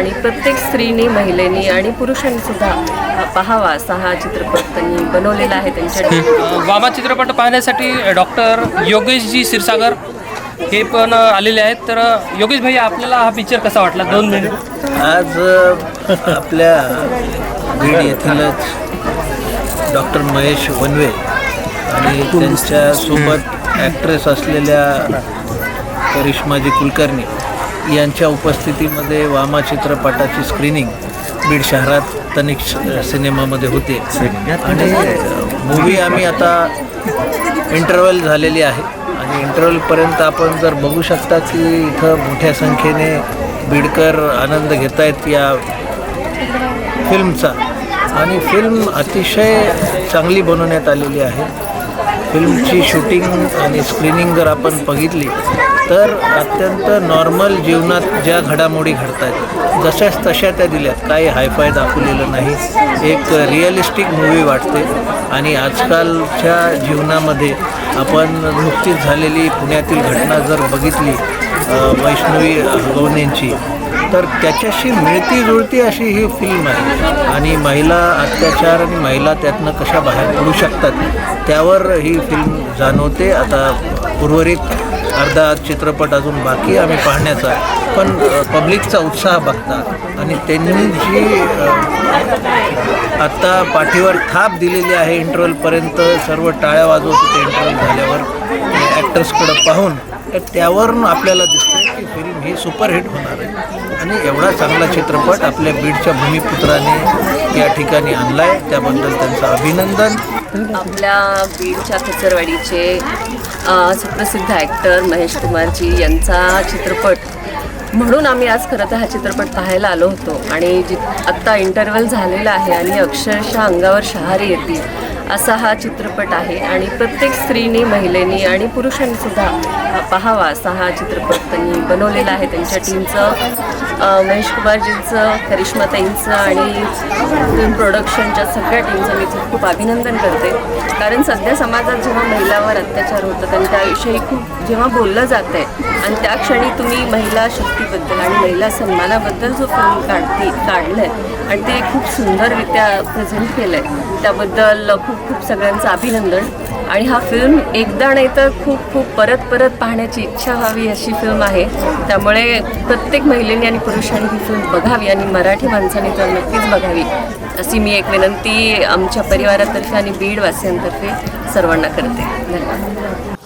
आणि प्रत्येक स्त्रीने महिलेनी आणि पुरुषांनी सुद्धा हा पाहावा असा हा चित्रपट त्यांनी बनवलेला आहे त्यांच्या वामा चित्रपट पाहण्यासाठी डॉक्टर योगेशजी क्षीरसागर हे पण आलेले आहेत. तर योगेश भाई आपल्याला हा पिक्चर कसा वाटला? दोन मिनिट. आज आपल्या बीड येथीलच डॉक्टर महेश वनवे आणि त्यांच्यासोबत ॲक्ट्रेस असलेल्या करिश्माजी कुलकर्णी. यांच्या उपस्थितीमध्ये वामा चित्रपटाची स्क्रीनिंग बीड शहरात तनिक सिनेमामध्ये होते. आणि मूवी आम्ही आता इंटरवल झालेली आहे. आणि इंटरवलपर्यंत आपण जर बघू शकता की इथं मोठ्या संख्येने बीडकर आनंद घेत आहेत या फिल्मचा आणि फिल्म अतिशय चांगली बनवण्यात आलेली आहे. फिल्मची शूटिंग आणि स्क्रीनिंग जर आपण बघितली तर अत्यंत नॉर्मल जीवनात ज्या घडामोडी घडत आहेत जशाच तशा त्या दिल्यात. काही हायफाय दाखवलेलं नाही. एक रिअलिस्टिक मूवी वाटते. आणि आजकालच्या जीवनामध्ये आपण नुकतीच झालेली पुण्यातील घटना जर बघितली वैष्णवी हगवणेंची तर त्याच्याशी मिळती जुळती अशी ही फिल्म आहे. आणि महिला अत्याचार आणि महिला त्यातनं कशा बाहेर पडू शकतात त्यावर ही फिल्म जाणवते. आता उर्वरित अर्धा चित्रपट अजून बाकी आम्ही पाहण्याचा पण पब्लिकचा उत्साह बघता. आणि त्यांनी जी आत्ता पाठीवर थाप दिलेली आहे इंटरवलपर्यंत सर्व टाळ्या वाजवत होते इंटरवल झाल्यावर ॲक्टर्सकडं पाहून तर त्यावरून आपल्याला दिसतं फिल्म ही सुपरहिट होणार आहे. आणि एवढा चांगला चित्रपट आपल्या बीडच्या भूमिपुत्राने या ठिकाणी आणला आहे त्याबद्दल त्यांचं अभिनंदन. आपल्या बीडच्या खचरवाडीचे सुप्रसिद्ध ॲक्टर महेश कुमारजी यांचा चित्रपट. म्हणून आम्ही आज खरं तर हा चित्रपट पाहायला आलो होतो. आणि जित आत्ता इंटरवल झालेला आहे आणि अक्षरशः अंगावर शहारे येतील. असा हा चित्रपट आहे. आणि प्रत्येक स्त्रीने महिलेनी आणि पुरुषांनीसुद्धा पाहावा असा हा चित्रपट त्यांनी बनवलेला आहे. त्यांच्या टीमचं महेश कुमारजींचं करिश्माताईंचं आणि फिल्म प्रोडक्शनच्या सगळ्या टीमचं मी खूप खूप अभिनंदन करते. कारण सध्या समाजात जेव्हा महिलावर अत्याचार होतात आणि त्याविषयी खूप जेव्हा बोललं जातं आहे आणि त्या क्षणी तुम्ही महिला शक्तीबद्दल आणि महिला सन्मानाबद्दल जो फिल्म काढते काढलं आहे आणि ते खूप सुंदररित्या प्रेझेंट केलं आहे त्याबद्दल खूप खूप सगळ्यांचं अभिनंदन. आणि हा फिल्म एकदा नाही तर खूप खूप परत परत पाहण्याची इच्छा व्हावी अशी फिल्म आहे. त्यामुळे प्रत्येक महिलेने आणि पुरुषांनी ही फिल्म बघावी आणि मराठी माणसाने तर नक्कीच बघावी अशी मी एक विनंती आमच्या परिवारातर्फे आणि बीडवासियांतर्फे सर्वांना करते. धन्यवाद.